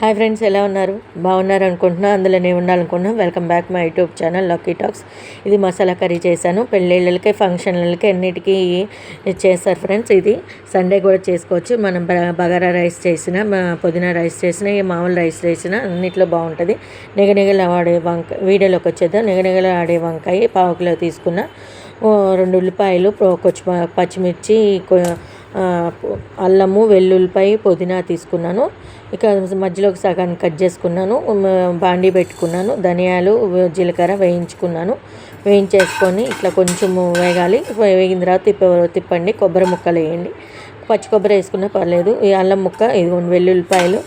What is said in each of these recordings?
Hi friends ఎలా ఉన్నారు? బాగున్నారు అనుకుంటున్నా అందులో నేను ఉండాలనుకుంటున్నా. Welcome back my YouTube channel lucky talks. ఇది మసాలా కర్రీ చేశాను. పెళ్ళిళ్ళకి ఫంక్షన్లకి అన్నిటికీ చేస్తారు ఫ్రెండ్స్ ఇది. సండే కూడా చేసుకోవచ్చు. మనం బగారా రైస్ చేసిన పుదీనా రైస్ చేసిన మామూలు రైస్ చేసిన అన్నిట్లో బాగుంటుంది. నిగనిగలు ఆడే వంకాయ వీడియోలోకి వచ్చేద్దాం. నిగనిగలు ఆడే వంకాయ పావు కిలో తీసుకున్న రెండు ఉల్లిపాయలు కొంచెం పచ్చిమిర్చి అల్లము వెల్లుల్లిపాయ పుదీనా తీసుకున్నాను. ఇక మధ్యలోకి సగాన్ని కట్ చేసుకున్నాను. బాండీ పెట్టుకున్నాను. ధనియాలు జీలకర్ర వేయించుకున్నాను. వేయించేసుకొని ఇట్లా కొంచెం వేగాలి. వేగిన తర్వాత తిప్ప తిప్పండి. కొబ్బరి ముక్కలు వేయండి. పచ్చి కొబ్బరి వేసుకున్నా పర్లేదు. ఈ అల్లం ముక్క ఇది వెల్లుల్లిపాయలు.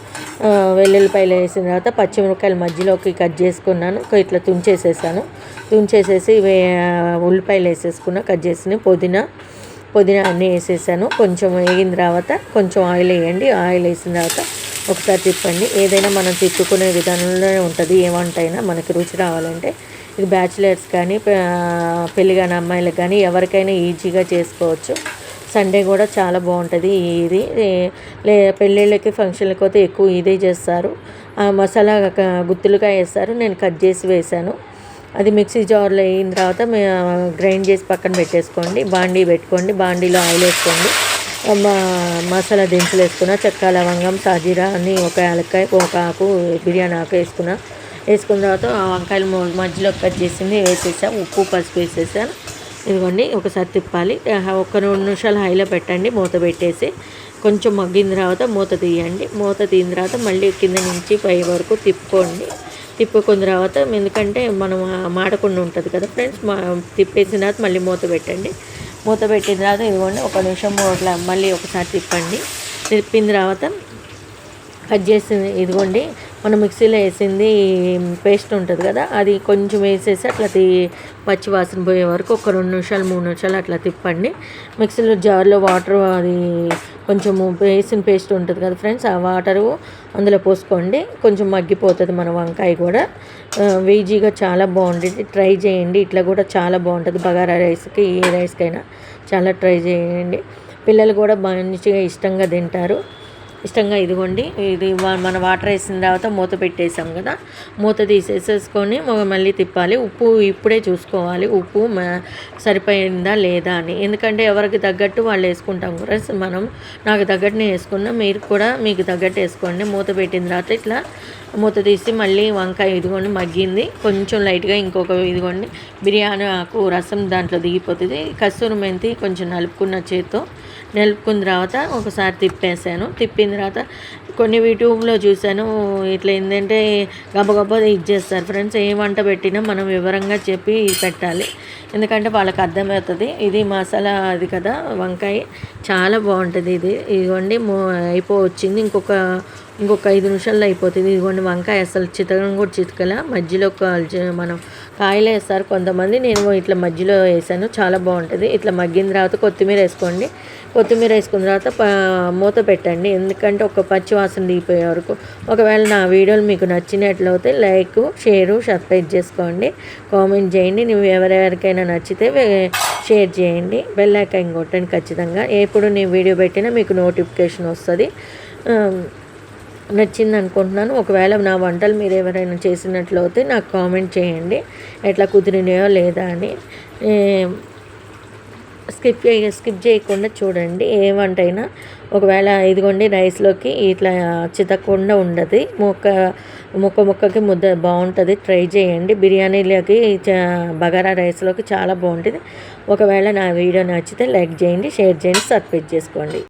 వెల్లుల్లిపాయలు వేసిన తర్వాత పచ్చిమిరపకాయలు మధ్యలోకి కట్ చేసుకున్నాను. ఇట్లా తుంచేసేసాను. తుంచేసేసి ఉల్లిపాయలు వేసేసుకున్నా. కట్ చేసిన పుదీనా పుదీనా అన్నీ వేసేసాను. కొంచెం వేగిన తర్వాత కొంచెం ఆయిల్ వేయండి. ఆయిల్ వేసిన తర్వాత ఒకసారి తిప్పండి. ఏదైనా మనం తిప్పుకునే విధానంలోనే ఉంటుంది. ఏ వంట అయినా మనకి రుచి రావాలంటే ఇది బ్యాచిలర్స్ కానీ పెళ్ళి కాని అమ్మాయిలకు కానీ ఎవరికైనా ఈజీగా చేసుకోవచ్చు. సండే కూడా చాలా బాగుంటుంది ఇది. లే పెళ్ళిళ్ళకి ఫంక్షన్లకి పోతే ఎక్కువ ఇదే చేస్తారు. మసాలా గుత్తులుగా వేస్తారు. నేను కట్ చేసి వేసాను అది మిక్సీ జార్లో అయిన తర్వాత గ్రైండ్ చేసి పక్కన పెట్టేసుకోండి. బాండీ పెట్టుకోండి. బాండీలో ఆయిల్ వేసుకోండి. మసాలా దినుసులు వేసుకున్న చెక్క లవంగం సాజీరా అని ఒక యాలక్కాయ ఒక ఆకు బిర్యానీ ఆకు వేసుకున్న. వేసుకున్న తర్వాత ఆ వంకాయలు మధ్యలో కట్ చేసింది వేసేసాను ఉప్పు పసుపు వేసేసాను ఇదిగోండి ఒకసారి తిప్పాలి. ఒక రెండు నిమిషాలు హైలో పెట్టండి. మూత పెట్టేసి కొంచెం మగ్గిన తర్వాత మూత తీయండి. మూత తీసిన తర్వాత మళ్ళీ కింద నుంచి పై వరకు తిప్పుకోండి. తిప్పుకున్న తర్వాత ఎందుకంటే మనం మాడకుండా ఉంటుంది కదా ఫ్రెండ్స్ మా తిప్పేసిన తర్వాత మళ్ళీ మూత పెట్టండి. మూత పెట్టిన తర్వాత ఇదిగోండి ఒక నిమిషం అట్లా మళ్ళీ ఒకసారి తిప్పండి. తిప్పిన తర్వాత కట్ చేసింది ఇదిగోండి మనం మిక్సీలో వేసింది పేస్ట్ ఉంటుంది కదా అది కొంచెం వేసేసి అట్లా తి పచ్చి వాసన పోయే వరకు ఒక రెండు నిమిషాలు మూడు నిమిషాలు అట్లా తిప్పండి. మిక్సీలో జార్లో వాటర్ అది కొంచెం వేసిన పేస్ట్ ఉంటుంది కదా ఫ్రెండ్స్ ఆ వాటరు అందులో పోసుకోండి. కొంచెం మగ్గిపోతుంది మన వంకాయ కూడా. వేజీగా చాలా బాగుంటుంది. ట్రై చేయండి. ఇట్లా కూడా చాలా బాగుంటుంది. బగారా రైస్కి ఏ రైస్కైనా చాలా ట్రై చేయండి. పిల్లలు కూడా మంచిగా ఇష్టంగా తింటారు. ఇష్టంగా ఇదిగోండి. ఇది మన వాటర్ వేసిన తర్వాత మూత పెట్టేసాం కదా. మూత తీసేసేసుకొని మళ్ళీ తిప్పాలి. ఉప్పు ఇప్పుడే చూసుకోవాలి. ఉప్పు సరిపోయిందా లేదా అని. ఎందుకంటే ఎవరికి తగ్గట్టు వాళ్ళు వేసుకుంటాం కూడా. మనం నాకు తగ్గట్టునే వేసుకున్నా మీరు కూడా మీకు తగ్గట్టు వేసుకోండి. మూత పెట్టిన తర్వాత ఇట్లా మూత తీసి మళ్ళీ వంకాయ ఇదిగోండి మగ్గింది. కొంచెం లైట్గా ఇంకొక ఇదిగోండి బిర్యానీ ఆకు రసం దాంట్లో దిగిపోతుంది. కస్తూరి మెంతి కొంచెం నలుపుకున్న చేత్తో నలుపుకున్న తర్వాత ఒకసారి తిప్పేసాను తిప్పిన తర్వాత కొన్ని యూట్యూబ్లో చూశాను. ఇట్లా ఏంటంటే గబగబా ఇచ్చేస్తారు ఫ్రెండ్స్ ఏ వంట పెట్టినా మనం వివరంగా చెప్పి పెట్టాలి. ఎందుకంటే వాళ్ళకి అర్థమవుతుంది. ఇది మసాలా అది కదా వంకాయ. చాలా బాగుంటుంది ఇది. ఇదిగోండి అయిపో వచ్చింది. ఇంకొక ఇంకొక ఐదు నిమిషాల్లో అయిపోతుంది. ఇదిగోండి వంకాయ అసలు చితకడం కూడా చితకల. మధ్యలో మనం కాయలు వేస్తారు. కొంతమంది నేను ఇట్లా మధ్యలో వేసాను. చాలా బాగుంటుంది. ఇట్లా మగ్గిన తర్వాత కొత్తిమీర వేసుకోండి. కొత్తిమీర వేసుకున్న తర్వాత మూత పెట్టండి. ఎందుకంటే ఒక పచ్చి వాసన దిగిపోయే వరకు. ఒకవేళ నా వీడియోలు మీకు నచ్చినట్లయితే లైక్ షేరు సబ్స్క్రైబ్ చేసుకోండి. కామెంట్ చేయండి. నువ్వు ఎవరెవరికైనా నచ్చితే షేర్ చేయండి. బెల్ ఐకాన్ కొట్టండి ఖచ్చితంగా. ఎప్పుడు నేను వీడియో పెట్టినా మీకు నోటిఫికేషన్ వస్తుంది. నచ్చింది అనుకుంటున్నాను. ఒకవేళ నా వంటలు మీరు ఎవరైనా చేసినట్లయితే నాకు కామెంట్ చేయండి. ఎట్లా కుదిరినాయో లేదా అని. స్కిప్ చేయ స్కిప్ చేయకుండా చూడండి. ఏ వంట అయినా ఒకవేళ ఇదిగోండి రైస్లోకి ఇట్లా చితకుండా ఉండదు. ముక్క ముక్క ముక్కకి ముద్ద బాగుంటుంది. ట్రై చేయండి. బిర్యానీలోకి బగారా రైస్లోకి చాలా బాగుంటుంది. ఒకవేళ నా వీడియో నచ్చితే లైక్ చేయండి షేర్ చేయండి సబ్స్క్రైబ్ చేసుకోండి.